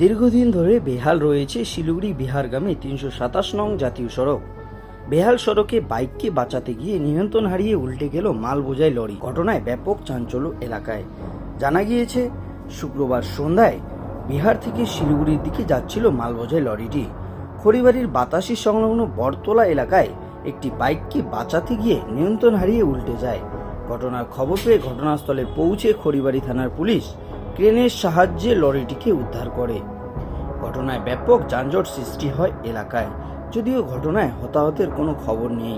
দীর্ঘদিন ধরে বেহাল রয়েছে শিলিগুড়ি বিহারগামী তিনশো সাতাশ নং জাতীয় সড়ক। বেহাল সড়কে বাইককে বাঁচাতে গিয়ে নিয়ন্ত্রণ হারিয়ে উল্টে গেল মাল বোঝাই লরি। ঘটনায় ব্যাপক চাঞ্চল্য এলাকায়। জানা গিয়েছে, শুক্রবার সন্ধ্যায় বিহার থেকে শিলিগুড়ির দিকে যাচ্ছিল মাল বোঝাই লরিটি। খড়িবাড়ির বাতাসি সংলগ্ন বরতলা এলাকায় একটি বাইককে বাঁচাতে গিয়ে নিয়ন্ত্রণ হারিয়ে উল্টে যায়। ঘটনার খবর পেয়ে ঘটনাস্থলে পৌঁছে খড়িবাড়ি থানার পুলিশ ক্রেনের সাহায্যে লরিটিকে উদ্ধার করে ঘটনায় ব্যাপক যানজট সৃষ্টি হয় এলাকায় যদিও ঘটনায় হতাহতের কোনো খবর নেই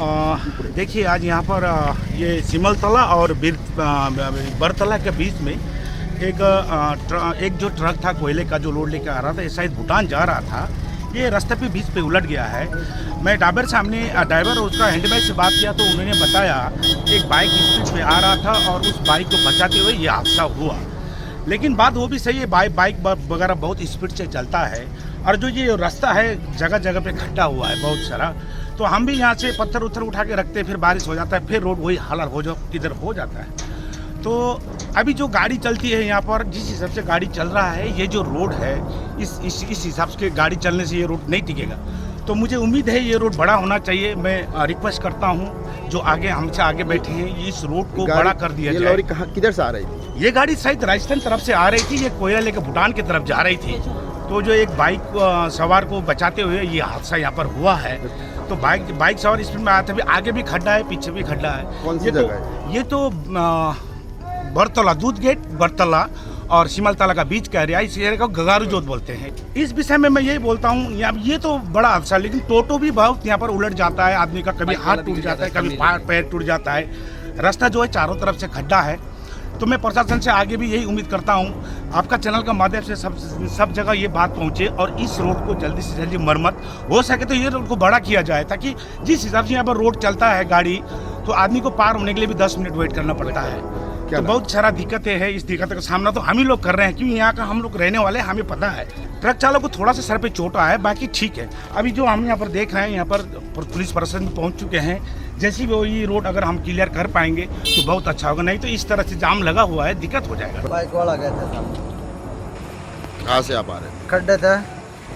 आ, देखिए आज यहाँ पर आ, ये सिमलतला और बीर आ, बरतला के बीच में एक आ, ट्र- एक जो ट्रक था कोयले का जो लोड लेकर आ रहा था ये शायद भूटान जा रहा था ये रास्ते पे बीच पे उलट गया है। मैं ड्राइवर सामने ड्राइवर और उसका हैंडबैग से बात किया तो उन्होंने बताया, एक बाइक स्पीड पे आ रहा था और उस बाइक को बचाते हुए ये हादसा हुआ। लेकिन बात वो भी सही है, बाइक बाइक वगैरह बहुत स्पीड से चलता है और जो ये रास्ता है, जगह जगह पे खड्डा हुआ है बहुत सारा। तो हम भी यहाँ से पत्थर उत्थर उठा के रखते हैं, फिर बारिश हो जाता है, फिर रोड वही हालत हो जाओ, किधर हो जाता है। तो अभी जो गाड़ी चलती है यहाँ पर जिस हिसाब से गाड़ी चल रहा है ये जो रोड है इस इस इस हिसाब से गाड़ी चलने से ये रोड नहीं टिकेगा। तो मुझे उम्मीद है ये रोड बड़ा होना चाहिए। मैं रिक्वेस्ट करता हूँ जो आगे हमसे आगे बैठे हैं इस रोड को बड़ा कर दिया ये जाए। लॉरी कहाँ किधर से आ रही थी? ये गाड़ी शायद राजस्थान तरफ़ से आ रही थी ये कोयला लेकर भूटान की तरफ़ जा रही थी। तो जो एक बाइक सवार को बचाते हुए ये हादसा यहाँ पर हुआ है। तो बाइक बाइक सवार स्पीड में आया था भी आगे भी खड्डा है पीछे भी खड्डा है। कौन सी ये तो- जगह ये तो बरतला दूध गेट बरतला और सिमलतला का बीच का एरिया इस एरिया को गगारू जोत बोलते हैं। इस विषय में मैं यही बोलता हूँ यहाँ ये तो बड़ा हादसा है, लेकिन टोटो भी बहुत यहाँ पर उलट जाता है आदमी का कभी हाथ टूट जाता है कभी पैर टूट जाता है। रास्ता जो है चारों तरफ़ से खड्डा है। तो मैं प्रशासन से आगे भी यही उम्मीद करता हूँ आपका चैनल का माध्यम से सब सब जगह ये बात पहुँचे और इस रोड को जल्दी से जल्दी मरम्मत हो सके तो ये रोड को बड़ा किया जाए ताकि जिस हिसाब से यहाँ पर रोड चलता है गाड़ी तो आदमी को पार होने के लिए भी दस मिनट वेट करना पड़ता है। क्या तो बहुत सारा दिक्कतें हैं इस दिक्कत का सामना तो हम ही लोग कर रहे हैं। क्योंकि यहाँ का हम लोग रहने वाले हैं हमें पता है। ट्रक चालक को थोड़ा सा सर पे चोट आया है बाकी ठीक है। अभी जो हम यहाँ पर देख रहे हैं यहाँ पर पुलिस प्रशासन पहुँच चुके हैं। जैसी भी वो ये रोड अगर हम क्लियर कर पाएँगे तो बहुत अच्छा होगा। नहीं तो इस तरह से जाम लगा हुआ है दिक्कत हो जाएगा। बाइक वाला गया था कहाँ से आप आ रहे खड्डे था।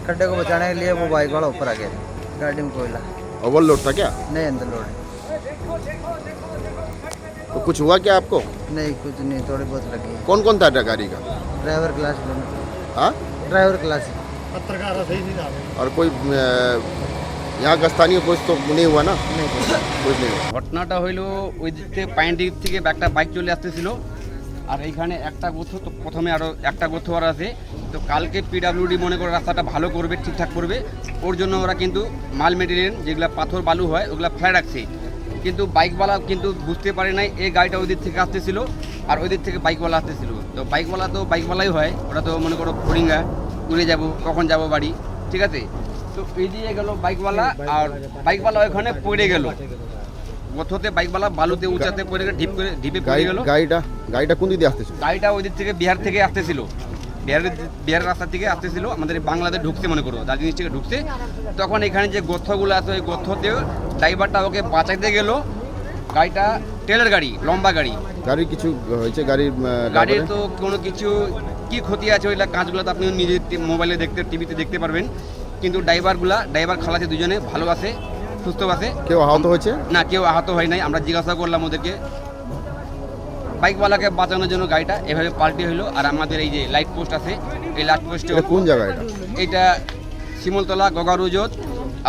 खड्डे को बचाने के लिए वो बाइक वाला ऊपर आ गया। था गाड़ी में कोयला। ओवरलोड था क्या? नहीं अंदर लोड। तो कुछ हुआ क्या आपको नहीं कुछ नहीं थोड़ी बहुत लगी है कौन कौन था गाड़ी का ड्राइवर क्लास में हाँ ड्राइवर क्लास और कोई अ, यहाँ का स्थानीय कुछ तो नहीं हुआ ना नहीं कुछ कुछ नहीं हुआ ঘটনাটা হইলো ওই দিক থেকে পাইন দিক থেকে একটা বাইক চলে আসতেছিল আর এইখানে একটা গোথ তো প্রথমে আরও একটা গোথ আর আছে তো কালকে পিডাব্লিউডি মনে করে রাস্তাটা ভালো করবে ঠিকঠাক করবে ওর জন্য ওরা কিন্তু মাল মেটেরিয়াল যেগুলো পাথর বালু হয় ওগুলো ফেলে রাখছে কিন্তু বাইকওয়ালা কিন্তু বুঝতে পারে নাই এই গাড়িটা ওই দিক থেকে আসতেছিল আর ওই দিক থেকে বাইকওয়ালা আসতেছিল। তো বাইকওয়ালা তো বাইকওয়ালাই হয় ওরা তো মনে করো ফরিঙ্গা উড়ে যাব কখন যাব বাড়ি ঠিক আছে? তো এই দিয়ে গেল বাইকওয়ালা আর বাইকওয়ালা ওখানে পড়ে গেল। কোথাতে বাইকওয়ালা বালুতে উঁচাতে পড়ে গেল ঢিপ করে ঢিপে পড়ে গেল। গাড়িটা গাড়িটা কোন দিকে আসতেছিল? গাড়িটা ওই দিক থেকে বিহার থেকে আসতেছিল। বিহারের বিহারের রাস্তা থেকে আসতেছিল আমাদের বাংলাদেশ ঢুকছে মনে করো দার্জিলিং থেকে ঢুকছে। তখন এখানে যে গথ্যগুলো আছে ওই গথ্যতে ড্রাইভারটা ওকে বাঁচাইতে গেল। গাড়িটা ট্রেলার গাড়ি লম্বা গাড়ি। গাড়ির কিছু হয়েছে গাড়ির গাড়ির তো কোনো কিছু কি ক্ষতি আছে ওইগুলা কাঁচগুলো তো আপনি নিজের মোবাইলে দেখতে টিভিতে দেখতে পারবেন। কিন্তু ড্রাইভারগুলা ড্রাইভার খালাতে দুজনে ভালো আছে সুস্থ আছে। কেউ আহত হয়েছে? না কেউ আহত হয় নাই আমরা জিজ্ঞাসা করলাম ওদেরকে। বাইকওয়ালাকে বাঁচানোর জন্য গাড়িটা এভাবে পাল্টে হইল। আর আমাদের এই যে লাইট পোস্ট আছে এই লাইট পোস্টে কোন জায়গা এটা? এটা শিমলতলা গগারুজত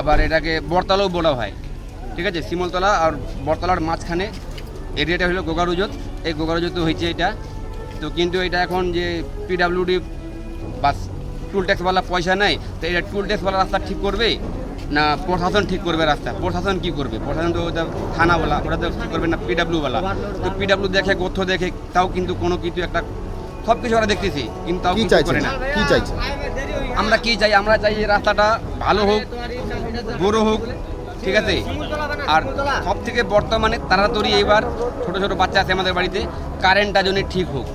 আবার এটাকে বরতলাও বলা হয়। ঠিক আছে? শিমলতলা আর বরতলার মাঝখানে এরিয়াটা হলো গোগারুজত। এই গোগারুজত হয়েছে এটা। তো কিন্তু এটা এখন যে পিডাব্লিউডি বাস টুল ট্যাক্সওয়ালা পয়সা নেয় তো এটা টুল ট্যাক্সওয়ালা রাস্তা ঠিক করবে? না প্রশাসন ঠিক করবে রাস্তা। প্রশাসন কি করবে? প্রশাসন তো ওটা থানাওয়ালা ওরা তো ঠিক করবে না পিডাব্লিউওয়ালা তো পিডাব্লিউ দেখে গথ্য দেখে তাও কিন্তু কোনো কিছু একটা সব কিছু ওরা দেখতেছি কিন্তু তাও কিছু করে না। কি চাইছে আমরা কি চাই? আমরা চাই যে রাস্তাটা ভালো হোক বড় হোক ঠিক আছে? আর সব থেকে বর্তমানে তাড়াতাড়ি এবার ছোট ছোট বাচ্চা আছে আমাদের বাড়িতে কারেন্টটা যেন ঠিক হোক।